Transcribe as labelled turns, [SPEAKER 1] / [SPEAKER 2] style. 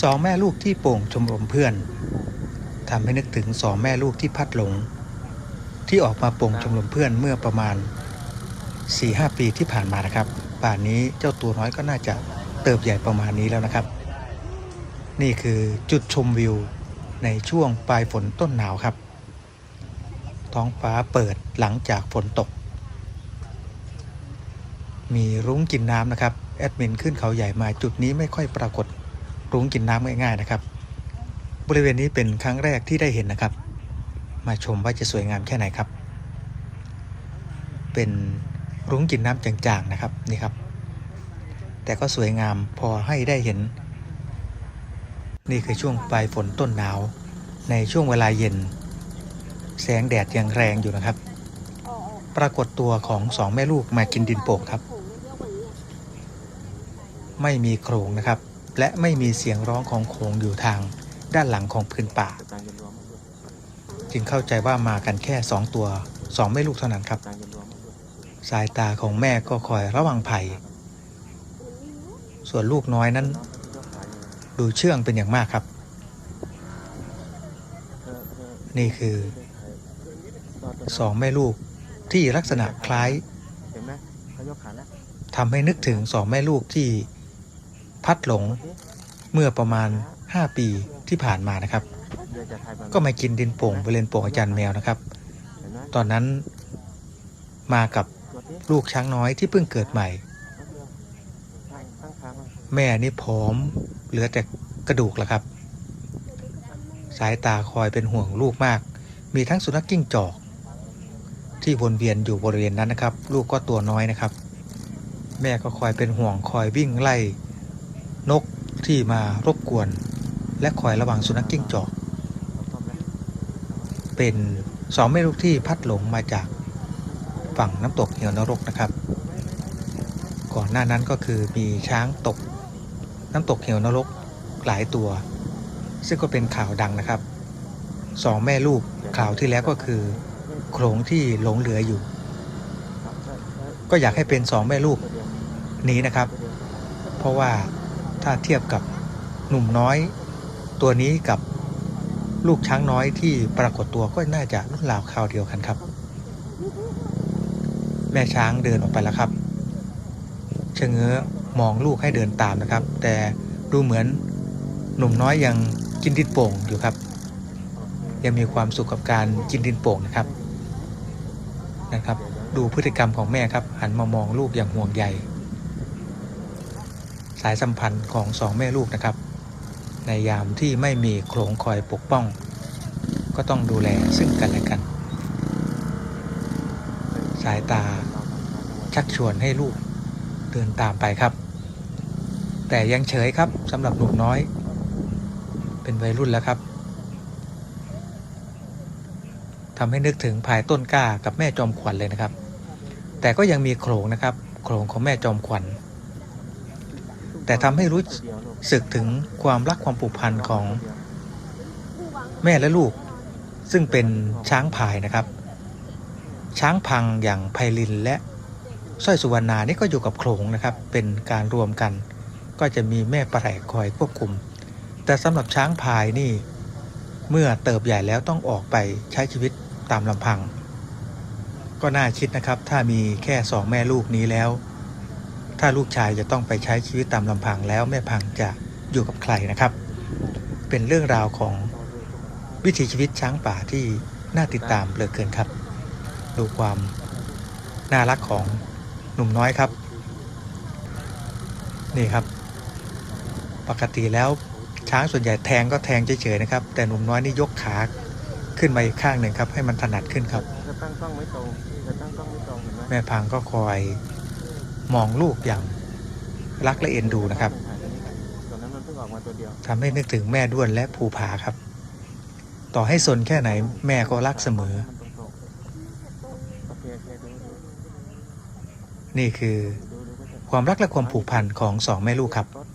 [SPEAKER 1] สองแม่ลูกที่โป่งชมรมเพื่อนทำให้นึกถึงสองแม่ลูกที่พัดหลง ที่ออกมาโป่งชมรมเพื่อนเมื่อประมาณ 4-5 ปีที่ผ่านมานะครับ ป่านนี้เจ้าตัวน้อยก็น่าจะเติบใหญ่ประมาณนี้แล้วนะครับ นี่คือจุดชมวิวในช่วงปลายฝนต้นหนาวครับ ท้องฟ้าเปิดหลังจากฝนตก มีรุ้งกินน้ำนะครับ แอดมินขึ้นเขาใหญ่มาจุดนี้ไม่ค่อยปรากฏ รุ้งกินน้ำง่ายๆนะครับ บริเวณนี้เป็นครั้งแรกที่ได้เห็นนะครับ มาชมว่าจะสวยงามแค่ไหนครับ เป็นรุ้งกินน้ำจางๆนะครับนี่ครับ แต่ก็สวยงามพอให้ได้เห็น นี่คือช่วงปลายฝนต้นหนาว ในช่วงเวลาเย็น แสงแดดยังแรงอยู่นะครับ ปรากฏตัวของสองแม่ลูกมากินดินโป่งครับ ไม่มีโขลงนะครับ และไม่มีเสียงร้องของโขงอยู่ทางด้านหลังของพื้นป่า
[SPEAKER 2] จึ
[SPEAKER 1] งเข้าใจว่ามากันแค่2ตัว2แม่ลูกเท่านั้นครับ สายตาของแม่ก็คอยระวังภัย ส่วนลูกน้อยนั้น
[SPEAKER 2] ดู
[SPEAKER 1] เชื่องเป็นอย่างมากครับ นี่คือสองแม่ลูกที่ลักษณะคล้ายทำให้นึกถึงสองแม่ลูกที่ พัดหลงเมื่อประมาณ 5 ปีที่ผ่านมานะครับ ก็มากินดินโป่งบริเวณโป่งอาจารย์แมวนะครับ ตอนนั้นมากับลูกช้างน้อยที่เพิ่งเกิดใหม่ แม่นี่ผอมเหลือแต่กระดูกแล้วครับ สายตาคอยเป็นห่วงลูกมาก มีทั้งสุนัขกิ้งจอก ที่วนเวียนอยู่บริเวณนั้นนะครับ ลูกก็ตัวน้อยนะครับ แม่ก็คอยเป็นห่วงคอยวิ่งไล่ นกที่มารบกวน และคอยระวังสุนัขกิ้งจอก
[SPEAKER 2] เป็
[SPEAKER 1] นสองแม่ลูกที่พัดหลงมาจากฝั่งน้ำตกเหวนรกนะครับ ก่อนหน้านั้นก็คือมีช้างตก น้ำตกเหวนรกหลายตัว ซึ่งก็เป็นข่าวดังนะครับสองแม่ลูกข่าวที่แล้วก็คือโขลงที่หลงเหลืออยู่ ก็อยากให้เป็นสองแม่ลูกนี้นะครับ
[SPEAKER 2] เพ
[SPEAKER 1] ราะว่า ถ้าเทียบกับหนุ่มน้อย ตัวนี้กับลูกช้างน้อยที่ปรากฏตัวก็น่าจะรุ่นราวคราวเดียวกันครับ แม่ช้างเดินออกไปแล้วครับเชงเง้อมองลูกให้เดินตามนะครับ แต่ดูเหมือนหนุ่มน้อยยังกินดินโป่งอยู่ครับ ยังมีความสุขกับการกินดินโป่งนะครับนะครับ ดูพฤติกรรมของแม่ครับ หันมามองลูกอย่างห่วงใย สายสัมพันธ์ของสองแม่ลูกนะครับ ในยามที่ไม่มีโขลงคอยปกป้อง ก็ต้องดูแลซึ่งกันและกัน สายตาชักชวนให้ลูกเดินตามไปครับ แต่ยังเฉยครับสำหรับหนุ่มน้อย เป็นวัยรุ่นแล้วครับทำให้นึกถึงภายต้นกล้ากับแม่จอมขวัญเลยนะครับ แต่ก็ยังมีโขลงนะครับ โขลงของแม่จอมขวัญ แต่ทำให้รู้สึกถึงความรักความผูกพันของแม่และลูก ซึ่งเป็นช้างพายนะครับ ช้างพังอย่างไพลินและสร้อยสุวรรณานี่ก็อยู่กับโขลงนะครับ เป็นการรวมกัน ก็จะมีแม่ปลาไหลคอยควบคุม แต่สำหรับช้างพายนี่ เมื่อเติบใหญ่แล้วต้องออกไปใช้ชีวิตตามลำพัง ก็น่าคิดนะครับ ถ้ามีแค่สองแม่ลูกนี้แล้ว ถ้าลูกชายจะต้องไปใช้ชีวิตตามลำพังแล้วแม่พังจะอยู่กับใครนะครับ เป็นเรื่องราวของวิถีชีวิตช้างป่าที่น่าติดตามเหลือเกินครับ ดูความน่ารักของหนุ่มน้อยครับ นี่ครับ ปกติแล้วช้างส่วนใหญ่แทงก็แทงเฉยๆนะครับ แต่หนุ่มน้อยนี่ยกขาขึ้นมาอีกข้างหนึ่งครับ ให้มันถนัดขึ้นครับ
[SPEAKER 2] จะตั้งกล้องไม่ตรงจะตั้งกล้องไม่ตรงเห็นไหม
[SPEAKER 1] แม่พังก็คอย มองลูกอย่างรักและเอ็นดูนะครับ
[SPEAKER 2] ตัวนั้นมันเพิ่งออกมาตัวเดียว
[SPEAKER 1] ทำให้นึกถึงแม่ด้วนและภูผาครับ ต่อให้สนแค่ไหนแม่ก็รักเสมอ
[SPEAKER 2] มันตรงๆโอเคโอเคดูดู
[SPEAKER 1] นี่คือ
[SPEAKER 2] ดูดูก็จะ
[SPEAKER 1] ความรักและความผูกพันของสองแม่ลูกครับ
[SPEAKER 2] รถ